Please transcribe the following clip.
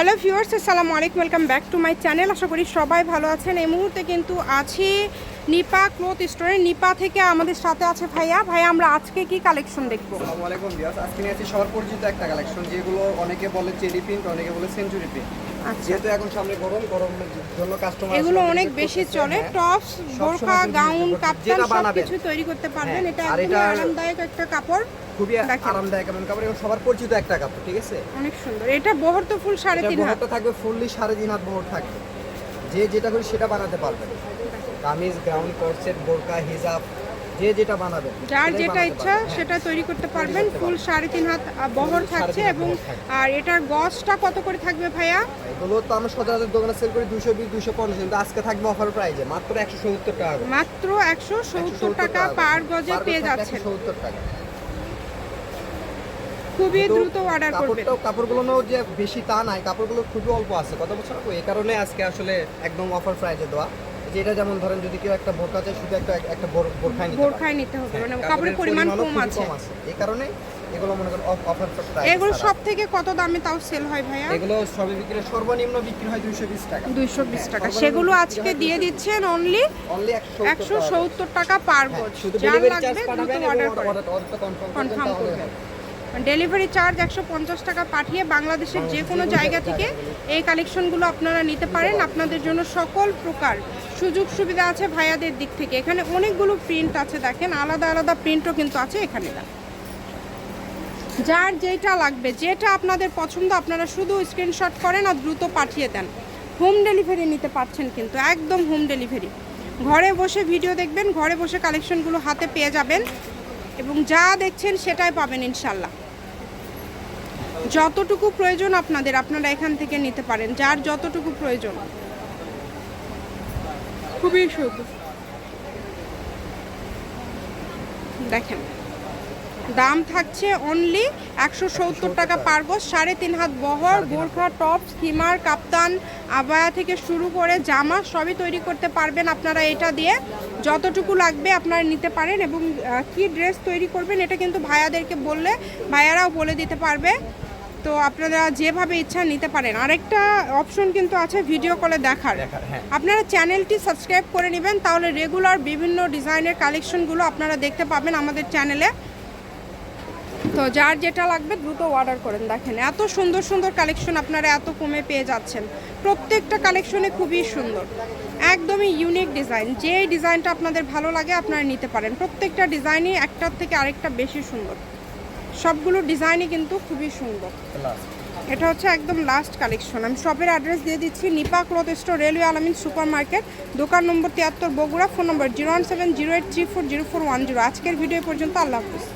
Hello viewers, আসসালামু আলাইকুম, welcome back to my channel. আশা করি সবাই ভালো আছেন। এই মুহূর্তে কিন্তু আছি নিপা ক্লোথ স্টোরে। নিপা থেকে আমাদের সাথে আছে ভাইয়া। ভাইয়া, আমরা আজকে কি কালেকশন দেখব? আসসালামু আলাইকুম ভিউয়ার্স, আজকে নিয়ে আছি সবার পরিচিত একটা কালেকশন, যেগুলো অনেকে বলে চেরি প্রিন্ট, অনেকে বলে সেঞ্চুরি প্রিন্ট। যেহেতু এখন সামনে গরম গরমের জন্য কাস্টমার এগুলো অনেক বেশি চলে টপস তুমি গাউন কাপ্তান সব তৈরি করতে পারবেন। হ্যাঁ, এটা একদম আরামদায়ক একটা কাপড়। খুবই। আরামদায়ক এবং কাপড় এবং সবার পরিচিত একটা কাপড় ঠিক আছে? অনেক সুন্দর। এটা বহর তো ফুল সাড়ে তিন হাত। থাকবে ফুললি সাড়ে তিন হাত বহর থাকবে। যে যেটা করি সেটা বানাতে পারবেন। কামিজ গ্রাউন্ড কোর্সেট বোরকা হিজাব যে যেটা বানাবেন যার যেটা ইচ্ছা হ্যাঁ। সেটা তৈরি করতে পারবেন। ফুল সাড়ে তিন হাত বহর থাকছে এবং আর এটার গজটা কত করে থাকবে ভাইয়া? এগুলো তো আমরা সচরাচর দোকানে সেল করি দুশো বিশ দুশো পঞ্চাশ কিন্তু আজকে থাকবে অফার প্রাইজে মাত্র একশো সত্তর টাকা। মাত্র একশো সত্তর টাকা পার গজে পেয়ে যাচ্ছেন। 170 টাকা। খুবই দ্রুত অর্ডার করবেন। কাপড়গুলো যে বেশি তা নাই। কাপড়গুলো খুবই অল্প আছে। কত বছর এই কারণে আজকে আসলে একদম অফার প্রাইজে দেওয়া। যেটা যেমন ধরেন যদি কেউ একটা বোরকা চায় শুধু একটা একটা নিতে বোরখায় নিতে হবে হ্যাঁ, মানে কাপড়ের পরিমাণ কম আছে। এই কারণে এগুলো মনে করেন অফার প্রাইস এগুলো সব থেকে কত দামে তাও সেল হয় ভাইয়া? এগুলো বিক্রি সর্বনিম্ন বিক্রি হয় দুইশো বিশ টাকা। দুইশো বিশ হ্যাঁ, টাকা। সেগুলো আজকে দিয়ে দিচ্ছেন অনলি অনলি একশো সত্তর টাকা। পার গজ লাগবে দ্রুত অর্ডার করেন কনফার্ম করবেন ডেলিভারি চার্জ একশো পঞ্চাশ টাকা পাঠিয়ে বাংলাদেশের যে কোনো জায়গা থেকে এই কালেকশনগুলো আপনারা নিতে পারেন। আপনাদের জন্য সকল প্রকার সুযোগ সুবিধা আছে ভাইয়াদের দিক থেকে। এখানে অনেকগুলো প্রিন্ট আছে দেখেন, আলাদা আলাদা প্রিন্টও কিন্তু আছে এখানে। যার যেটা লাগবে, যেটা আপনাদের পছন্দ আপনারা শুধু স্ক্রিনশট করেন আর দ্রুত পাঠিয়ে দেন। হোম ডেলিভারি নিতে পারছেন কিন্তু, একদম হোম ডেলিভারি ঘরে বসে ভিডিও দেখবেন, ঘরে বসে কালেকশনগুলো হাতে পেয়ে যাবেন। এবং যা দেখছেন সেটাই পাবেন ইনশাল্লাহ যতটুকু প্রয়োজন আপনাদের, আপনারা এখান থেকে নিতে পারেন, যার যতটুকু প্রয়োজন। খুবই সুখ দেখেন। দাম থাকছে অনলি একশো সত্তর টাকা পার গজ সাড়ে তিন হাত বহর বোরখা টপ স্কিমার কাপ্তান আবায়া থেকে শুরু করে জামা সবই তৈরি করতে পারবেন আপনারা এটা দিয়ে। যতটুকু লাগবে আপনারা নিতে পারেন এবং কি ড্রেস তৈরি করবেন এটা কিন্তু ভাইয়াদেরকে বললে ভাইয়ারাও বলে দিতে পারবে। তো আপনারা যেভাবে ইচ্ছা নিতে পারেন। আরেকটা অপশন কিন্তু আছে ভিডিও কলে দেখার। দেখার, হ্যাঁ। আপনারা চ্যানেলটি সাবস্ক্রাইব করে নেবেন তাহলে রেগুলার বিভিন্ন ডিজাইনের কালেকশনগুলো আপনারা দেখতে পাবেন আমাদের চ্যানেলে তো যার যেটা লাগবে দ্রুত অর্ডার করেন। দেখেন, এত সুন্দর সুন্দর কালেকশন আপনারা এত কমে পেয়ে যাচ্ছেন। প্রত্যেকটা কালেকশনে খুবই সুন্দর। একদমই ইউনিক ডিজাইন যে ডিজাইনটা আপনাদের ভালো লাগে, আপনারা নিতে পারেন। প্রত্যেকটা ডিজাইনই একটার থেকে আরেকটা বেশি সুন্দর। সবগুলো ডিজাইনই কিন্তু খুবই সুন্দর। এটা হচ্ছে একদম লাস্ট কালেকশন আমি শপের অ্যাড্রেস দিয়ে দিচ্ছি। Nipa cloth store railway Alamin super market দোকান নম্বর তিয়াত্তর Bogura phone number zero one seven zero eight three four zero four one zero আজকের ভিডিও পর্যন্ত আল্লাহ হাফিজ।